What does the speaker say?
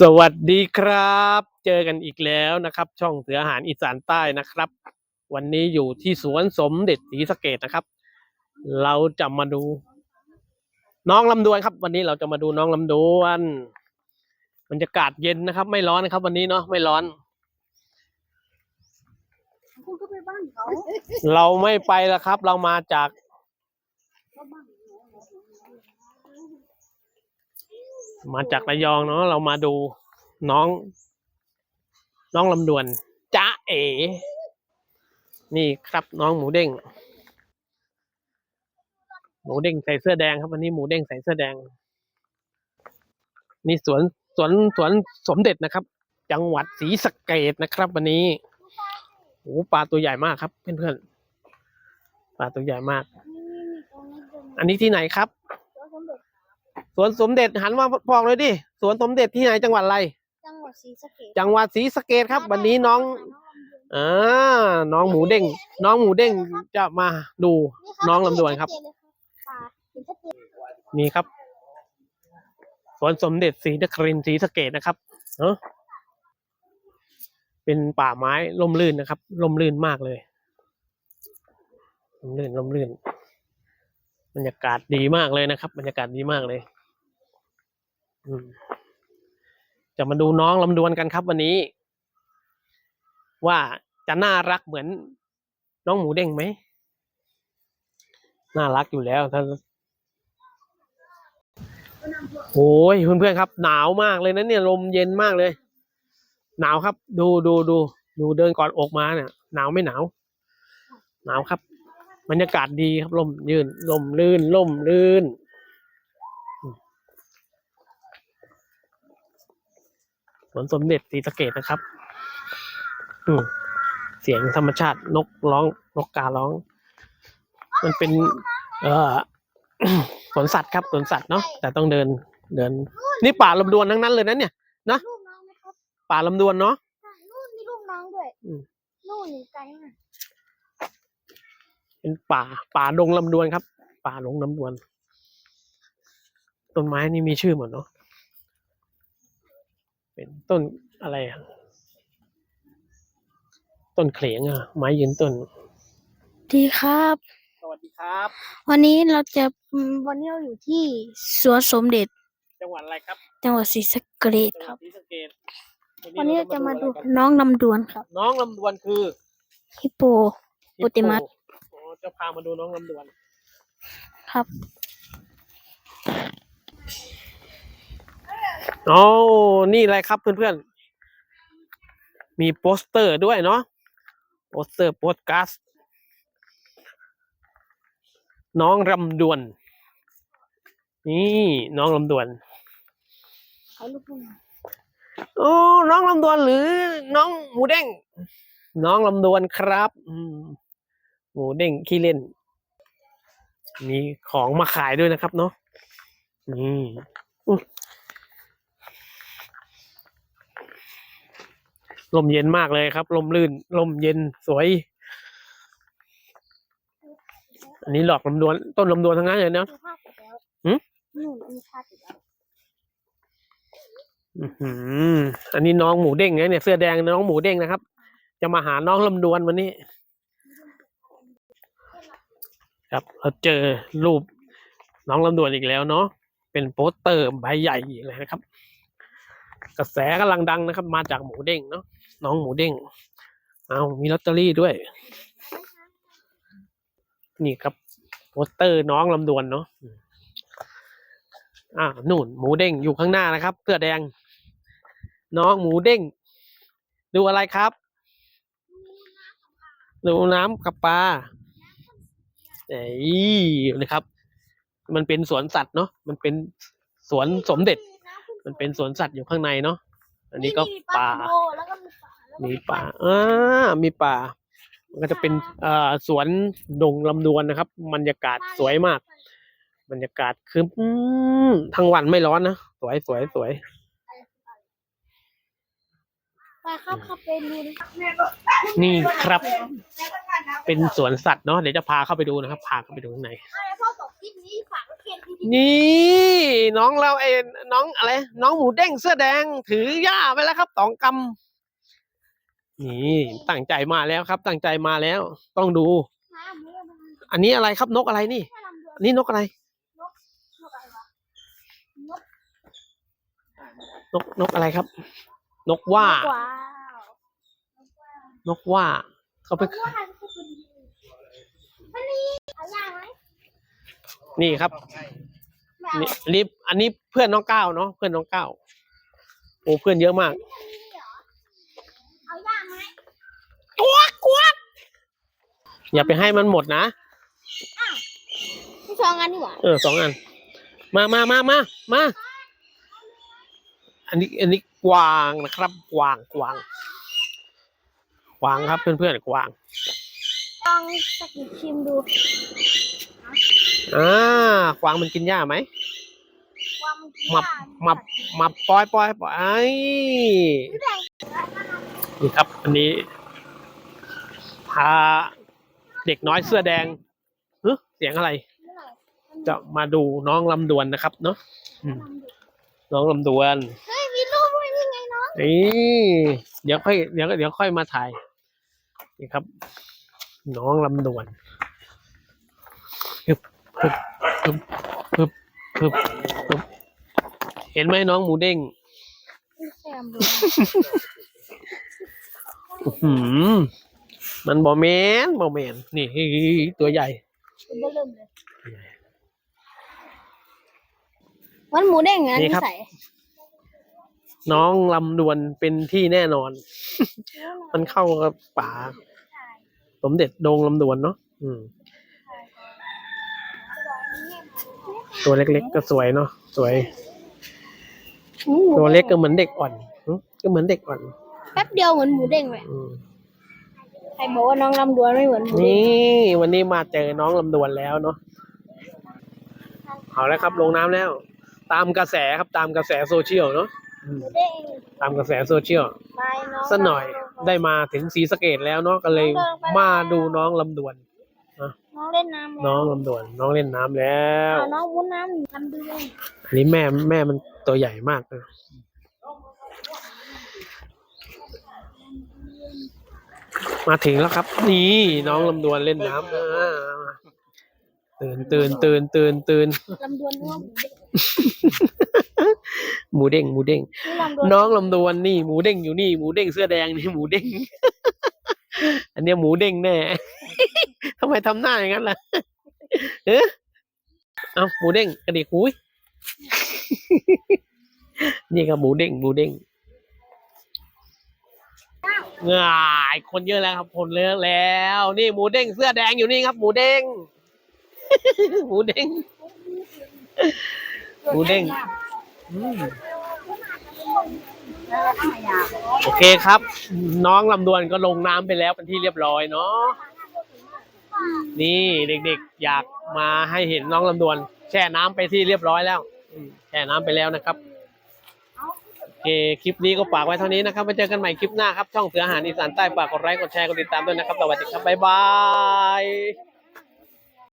สวัสดีครับ เจอกันอีกแล้วนะครับ ช่องเสืออาหารอีสานใต้นะครับ วันนี้อยู่ที่สวนสมเด็จศรีสะเกดนะครับ เราจะมาดู น้องลำดวนครับ วันนี้เราจะมาดูน้องลำดวนบรรยากาศเย็นนะครับ ไม่ร้อนนะครับ วันนี้เนาะไม่ร้อนคุณก็ไปบ้านเขาเราไม่ไปแล้วครับ เรามาจาก มาจากระยองเนาะเรามาดูน้อง น้องลำดวนจ้าเอ๋นี่ครับน้องหมูเด้ง หมูเด้งใส่เสื้อแดงครับวันนี้หมูเด้งใส่เสื้อแดง นี่สวนสวนสวนสมเด็จนะครับ จังหวัดศรีสะเกดนะครับ วันนี้โอ้ปลาตัวใหญ่มากครับเพื่อนๆปลาตัวใหญ่มาก อันนี้ที่ไหนครับ สวนสมเด็จหันมาพอกเลยดิสวนสมเด็จที่ไหนจังหวัดอะไร จังหวัดศรีสะเกษจังหวัดศรีสะเกดครับ วันนี้น้องอ่าน้องหมูเด้ง น้องหมูเด้งจะมาดูน้องลำดวนครับ นี่ครับ สวนสมเด็จศรีนครินทร์ศรีสะเกดนะครับเนาะเป็นป่าไม้ร่มรื่นนะครับร่มรื่นมากเลยร่มรื่นร่มรื่นบรรยากาศดีมากเลยนะครับ บรรยากาศดีมากเลยอืม จะมาดูน้องลำดวนกันครับวันนี้ ว่าจะน่ารักเหมือนน้องหมูเด้งไหม น่ารักอยู่แล้วถ้าโอ้ยเพื่อนๆครับ หนาวมากเลยนะเนี่ยลมเย็นมากเลย หนาวครับ ดูดูดูดูเดินก่อนออกมาเนี่ย หนาวไม่หนาว หนาวครับบรรยากาศดีครับลมยืนลมลื่นลมลื่น สวนสมเด็จศรีสะเกดนะครับอืมเสียงธรรมชาตินกร้องนกการ้อง มันเป็น เอ่อสวนสัตว์ครับสวนสัตว์เนาะแต่ต้องเดินเดิน นี่ป่าลำดวนทั้งนั้นเลยนะเนี่ยลูกน้องไหมครับป่าลำดวนเนาะใช่นู่นมีลูกน้องด้วยอืมนู่นไกลมากเป็นป่า ป่าดงลำดวนครับ ป่าดงลำดวน ต้นไม้นี่มีชื่อหมดเนาะ เป็นต้นอะไรอะต้นเขลงอะไม้ยืนต้น ดีครับ สวัสดีครับ วันนี้เราจะอืมวันนี้เราอยู่ที่สวนสมเด็จ จังหวัดอะไรครับ จังหวัดศรีสะเกษจังหควัรัดบศรีสะเกษวันนี้เราจะมาดูอะไรกันน้องลำดวนครับ น้องลำดวนคือ ฮิปโปโปเตมัสอ๋อจะพามาดูน้องลำดวน ครับ อ๋อนี่อะไรครับเพื่อนๆ มีโปสเตอร์ด้วยเนาะ โปสเตอร์โปสการ์ดน้องลำดวน นี่น้องลำดวนโอ้น้องลำดวนหรือ น้องหมูเด้ง น้องลำดวนครับหมูเด้งขี้เล่น มีของมาขายด้วยนะครับเนาะนี่อุ๊ย ลมเย็นมากเลยครับ ลมลื่น ลมเย็นสวย อันนี้หลอกลำดวน ต้นลำดวนทั้งนั้นเลยเนาะมีภาพติดแล้วหืมนู่นมีภาพติดแล้วอื้อหืออันนี้น้องหมูเด้งนะเนี่ยเสื้อแดงน้องหมูเด้งนะครับ จะมาหาน้องลำดวนวันนี้ ครับเราเจอรูปน้องลำดวนอีกแล้วเนาะเป็นโปสเตอร์ใบใหญ่เลยนะครับ กระแสกำลังดังนะครับ มาจากหมูเด้งเนาะน้องหมูเด้งเอามีลอตเตอรี่ด้วย นี่ครับโปสเตอร์น้องลำดวนเนาะอ่านู่น หมูเด้งอยู่ข้างหน้านะครับเสื้อแดง น้องหมูเด้ง ดูอะไรครับ ดูน้ำกับปลาเอ้ยนะครับ มันเป็นสวนสัตว์เนาะมันเป็นสวนสมเด็จ มันเป็นสวนสัตว์อยู่ข้างในเนาะอันนี้ก็มีป่าสิงโตแล้วก็มีป่าแล้วก็มีป่าอ่ามีป่า มันก็จะเป็นเอ่อสวนดงลำดวนนะครับบรรยากาศสวยมากบรรยากาศคืออืมทั้งวันไม่ร้อนนะสวยสวยสวยไปครับครับไปดูนะนี่ครับ เป็นสวนสัตว์เนาะเดี๋ยวจะพาเข้าไปดูนะครับ พาเข้าไปดูข้างในพ่อตกคลิป นี้ฝากเค็นี่น้องเราไอ้น้องอะไร น้องหมูเด้งเสื้อแดง ถือหญ้าไปแล้วครับสองกำนี่ตั้งใจมาแล้วครับ ตั้งใจมาแล้ว ต้องดู อันนี้อะไรครับนกอะไรนี่อันนี้นกอะไรนกนกอะไรครับ นกว่าว้าวนกว่าเขาไป มันนี่เอาย่างไหม นี่ครับไม่เอานี่อันนี้อันนี้เพื่อนน้องก้าวเนาะเพื่อนน้องก้าวโอ้เพื่อนเยอะมากเอาย่างไหมอย่าไปให้มันหมดนะไม่ชองกันดีกว่าเออสองอัน มามามามามาอันนี้อันนี้กวางนะครับกวางกวางกวางครับเพื่อนเพื่อนๆกวางลองสกิดชิมดู อ่ากวางมันกินหญ้าไหมความมับมามาปล่อยปล่อยปล่อยไอ้นี่ครับอันนี้พาเด็กน้อยเสื้อแดงเฮ้ยเสียงอะไร จะมาดูน้องลำดวนนะครับเนาะอืมน้องลำดวนเฮ้ยมีรูปด้วยนี่ไงเนาะนี่เดี๋ยวค่อยเดี๋ยวเดี๋ยวค่อยมาถ่ายนี่ครับ น้องลำดวน ปึ๊บปึ๊บปึ๊บปึ๊บปึ๊บปึ๊บเห็นไหมน้องหมูเด้งแซมดูอื้อหือมันบอแมนบอแมนนี่ตัวใหญ่เริ่มเลยมันหมูเด้งอะนี่นี่ครับใส่น้องลำดวนเป็นที่แน่นอน มันเข้ากับป่า สมเด็จโดงลำดวนเนาะอืม ตัวเล็กๆก็สวยเนาะสวย ตัวเล็กก็เหมือนเด็กอ่อนหึก็เหมือนเด็กอ่อนแป๊บเดียวเหมือนหมูเด้งเลยอืมใครบอกว่าน้องลำดวนไม่เหมือนหมูเด้งนี่วันนี้มาเจอน้องลำดวนแล้วเนาะเอาแล้วครับลงน้ำแล้ว ตามกระแสครับตามกระแสโซเชียลเนาะอืมหมูเด้งตามกระแสโซเชียลไปน้องสักหน่อยได้มาถึงศรีสะเกดแล้วเนาะก็เลยมาดูน้องลำดวน น้องเล่นน้ำแล้วน้องลำดวนน้องเล่นน้ำแล้วเอาน้องวุ้นน้ำลำดวนอันนี้แม่แม่มันตัวใหญ่มากเลยมาถึงแล้วครับ นี่น้องลำดวนเล่นน้ำอ่าตื่นตื่นตื่นตื่นตื่น ลำดวนนึกว่าหมูเด้งหมูเด้งหมูเด้ง นี่ลำดวนน้องลำดวนนี่หมูเด้งอยู่นี่หมูเด้งเสื้อแดงนี่หมูเด้ง อันเนี้ยหมูเด้งแน่ ทำไมทำหน้าอย่างนั้นล่ะเอ๊ะเอาหมูเด้งกระดิกหุยนี่ครับหมูเด้งหมูเด้งง่ายคนเยอะแล้วครับ คนเยอะแล้ว นี่หมูเด้งเสื้อแดงอยู่นี่ครับ หมูเด้งหมูเด้งหมูเด้งอืมโอเคครับ น้องลำดวนก็ลงน้ำไปแล้วเป็นที่เรียบร้อยเนาะ นี่เด็กๆอยากมาให้เห็นน้องลำดวน แช่น้ำไปที่เรียบร้อยแล้วแช่น้ำไปแล้วนะครับโอเคคลิปนี้ก็ฝากไว้เท่านี้นะครับไปเจอกันใหม่คลิปหน้าครับ ช่องเสืออาหารอีสานใต้ฝากกดไลค์กดแชร์กดติดตามด้วยนะครับ สวัสดีครับ บ๊ายบาย